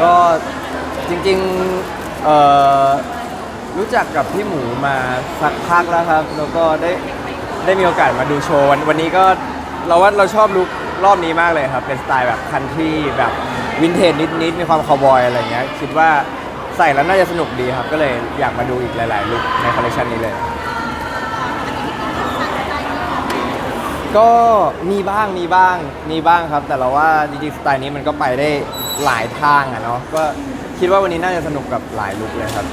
ก็จริงๆเอ่อรู้จักกับพี่หมูมาสักพักแล้วครับ แล้วก็ได้ได้มีโอกาสมาดูโชว์วันวันนี้ก็เราว่าเราชอบลุครอบนี้มากเลยครับ เป็นสไตล์แบบคันทรีแบบวินเทจนิดๆมีความคาวบอยอะไรเงี้ยคิดว่าใส่แล้วน่าจะสนุกดีครับ ก็เลยอยากมาดูอีกหลายๆลุคในคอลเลคชันนี้เลย ก็มีบ้างมีบ้างมีบ้างครับ แต่เราว่าจริงๆสไตล์นี้มันก็ไปได้หลายทางอะเนาะก็คิดว่าวันนี้น่าจะสนุกกับหลายลุคเลยครับ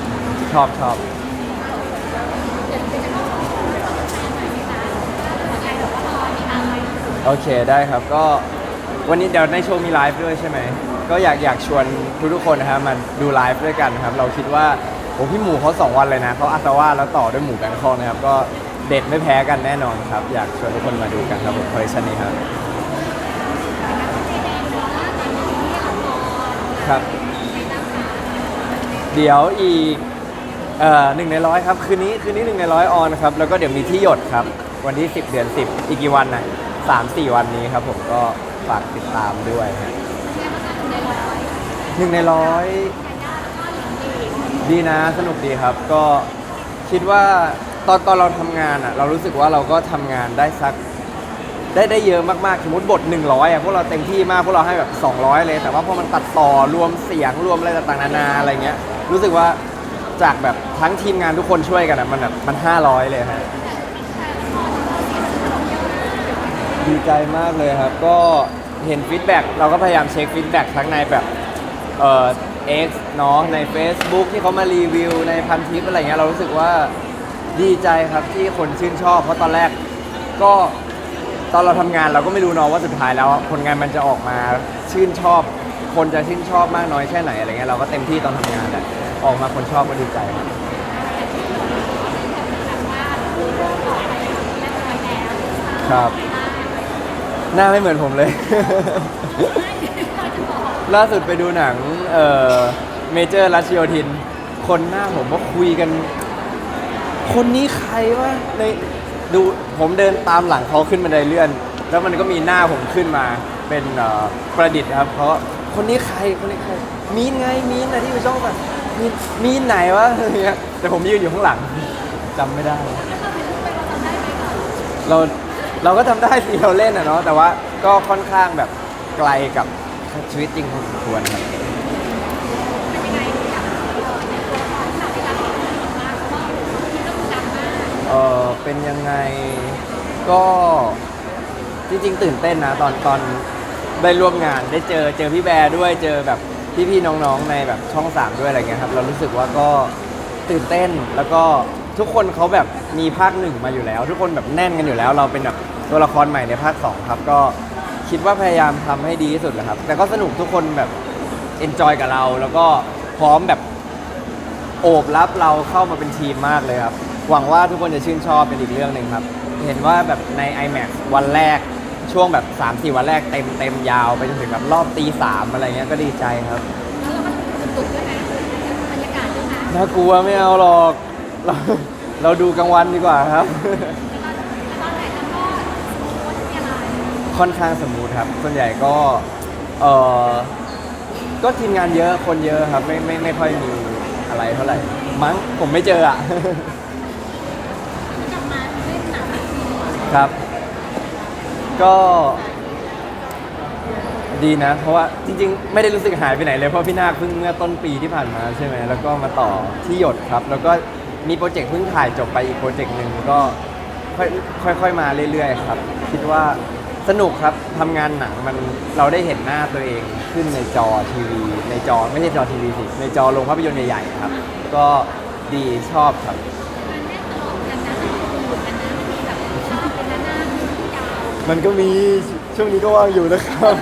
ชอบชอบโอเคได้ครับก็วันนี้เดี๋ยวในโชว์มีไลฟ์ด้วยใช่ไหมก็อยากอยากชวนทุกๆคนนะครับมาดูไลฟ์ด้วยกันนะครับ เราคิดว่าโอ้พี่หมูเขาสองวันเลยนะเขาอาซาว่าแล้วต่อด้วยหมูแบงคอกนะครับก็ เด็ดไม่แพ้กันแน่นอนครับ อยากชวนทุกคนมาดูกันครับผมคอลเลคชันนี้ครับครับ เดี๋ยวอีกเอ่อหนึ่งในร้อยครับ คืนนี้คืนนี้หนึ่งในร้อยออนครับ แล้วก็เดี๋ยวมีที่หยดครับ วันที่ 10 เดือน 10 อีกกี่วันนะสามสี่วันนี้ครับผมก็ฝากติดตามด้วยฮะหนึ่งในร้อยดีนะสนุกดีครับ ก็คิดว่า ตอนตอนเราทำงานอะ เรารู้สึกว่าเราก็ทำงานได้สัก ได้ได้เยอะมากๆ สมมติบท 100อะพวกเราเต็มที่มากพวกเราให้แบบ 200 เลย แต่ว่าพอมันตัดต่อรวมเสียงรวมอะไรต่างๆนานาอะไรเงี้ย รู้สึกว่าจากแบบทั้งทีมงานทุกคนช่วยกันอะมันแบบมัน 500 เลยฮะดีใจมากเลยครับ ก็เห็นฟีดแบ็กเราก็พยายามเช็คฟีดแบ็กทั้งในแบบ เอ่อ X เนาะใน Facebook ที่เขามารีวิวในพันทิปอะไรเงี้ยเรารู้สึกว่า ดีใจครับที่คนชื่นชอบเพราะตอนแรกก็ตอนเราทำงานเราก็ไม่รู้เนาะว่าสุดท้ายแล้วผลงานมันจะออกมาชื่นชอบ คนจะชื่นชอบมากน้อยแค่ไหนอะไรเงี้ยเราก็เต็มที่ตอนทำงานแหละออกมาคนชอบก็ดีใจครับครับ หน้าไม่เหมือนผมเลย ล่าสุดไปดูหนังเอ่อเมเจอร์รัชโยธิน คนหน้าผมก็คุยกัน คนนี้ใครวะในดูผมเดินตามหลังเขาขึ้นบันไดเลื่อน แล้วมันก็มีหน้าผมขึ้นมาเป็นเอ่อประดิษฐ์ครับ เพราะคนนี้ใครคนนี้ใครมีนไงมีนนะที่อยู่ช่องแบบมีนมีนไหนวะอะไรเงี้ยแต่ผมยืนอยู่ข้างหลังจำไม่ได้ เราเราก็ทำได้สิเราเล่นอะเนาะแต่ว่าก็ค่อนข้างแบบไกลกับชีวิตจริงพอสมควรครับ เออเป็นยังไงก็จริงๆ ตื่นเต้นนะตอนตอนได้ร่วมงานได้เจอเจอพี่แบร์ด้วยเจอแบบพี่ๆน้องๆในแบบช่องสามด้วยอะไรเงี้ยครับ เรารู้สึกว่าก็ตื่นเต้นแล้วก็ทุกคนเขาแบบมีภาคหนึ่งมาอยู่แล้ว ทุกคนแบบแน่นกันอยู่แล้ว เราเป็นแบบตัวละครใหม่ในภาคสองครับ ก็คิดว่าพยายามทำให้ดีที่สุดแหละครับ แต่ก็สนุกทุกคนแบบเอนจอยกับเรา แล้วก็พร้อมแบบโอบรับเราเข้ามาเป็นทีมมากเลยครับ หวังว่าทุกคนจะชื่นชอบเป็นอีกเรื่องหนึ่งครับ เห็นว่าแบบใน IMAX วันแรกช่วงแบบ3-4วันแรกเต็มเต็มยาวไปจนถึงแบบรอบตีสามอะไรเงี้ยก็ดีใจครับน่ากลัวไม่เอาหรอกเราเราดูกลางวันดีกว่าครับ ค่อนข้างสมูทครับ ส่วนใหญ่ก็เออก็ทีมงานเยอะคนเยอะครับ ไม่ไม่ไม่ค่อยมีอะไรเท่าไหร่ มั้งผมไม่เจออะ ครับ ก็ดีนะ เพราะว่าจริงๆ ไม่ได้รู้สึกหายไปไหนเลย เพราะพี่นาคเพิ่งเมื่อต้นปีที่ผ่านมาใช่ไหมแล้วก็มาต่อที่หยดครับ แล้วก็มีโปรเจกต์เพิ่งถ่ายจบไปอีกโปรเจกต์หนึ่งก็ค่อยๆ มาเรื่อยๆ ครับ คิดว่าสนุกครับทำงานหนังมันเราได้เห็นหน้าตัวเองขึ้นในจอทีวี ในจอไม่ใช่จอทีวีสิในจอโรงภาพยนตร์ใหญ่ๆครับ ก็ดีชอบครับ มันก็มีช่วงนี้ก็ว่างอยู่นะครับ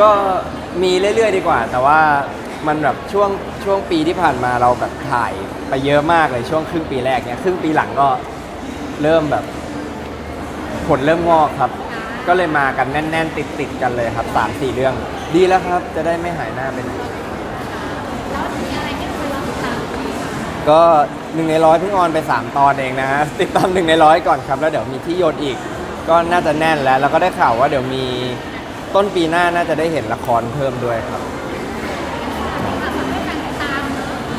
ก็มีเรื่อยๆดีกว่า แต่ว่ามันแบบช่วงช่วงปีที่ผ่านมาเราแบบถ่ายไปเยอะมากเลยช่วงครึ่งปีแรกเนี้ยครึ่งปีหลังก็เริ่มแบบ ผลเริ่มงอกครับ ก็เลยมากันแน่น ๆ ติดๆกันเลยครับสามสี่เรื่อง ดีแล้วครับ จะได้ไม่หายหน้าไปไหนก็ หนึ่งในร้อยเพิ่งออนไป 3 ตอนเองนะฮะติดตามหนึ่งในร้อยก่อนครับ แล้วเดี๋ยวมีที่โยนอีก ก็น่าจะแน่นแล้ว แล้วก็ได้ข่าวว่าเดี๋ยวมีต้นปีหน้าน่าจะได้เห็นละครเพิ่มด้วยครับ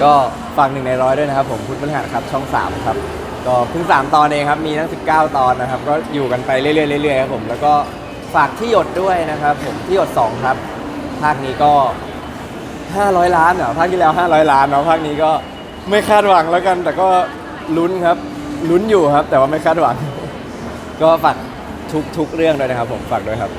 ก็ฝากหนึ่งในร้อยด้วยนะครับผมพุทธพฤหัสครับช่อง 3 ครับ ก็เพิ่ง 3 ตอนเองครับ มีทั้ง 19 ตอนนะครับ ก็อยู่กันไปเรื่อยๆเรื่อยๆครับผมแล้วก็ฝากที่หยดด้วยนะครับ ผมที่หยด 2 ครับ ภาคนี้ก็ 500 ล้านเหรอภาคที่แล้ว 500 ล้านเนาะภาคนี้ก็ ไม่คาดหวังแล้วกัน แต่ก็ลุ้นครับลุ้นอยู่ครับ แต่ว่าไม่คาดหวัง ก็ฝากทุกทุกเรื่องด้วยนะครับ ผมฝากด้วยครับ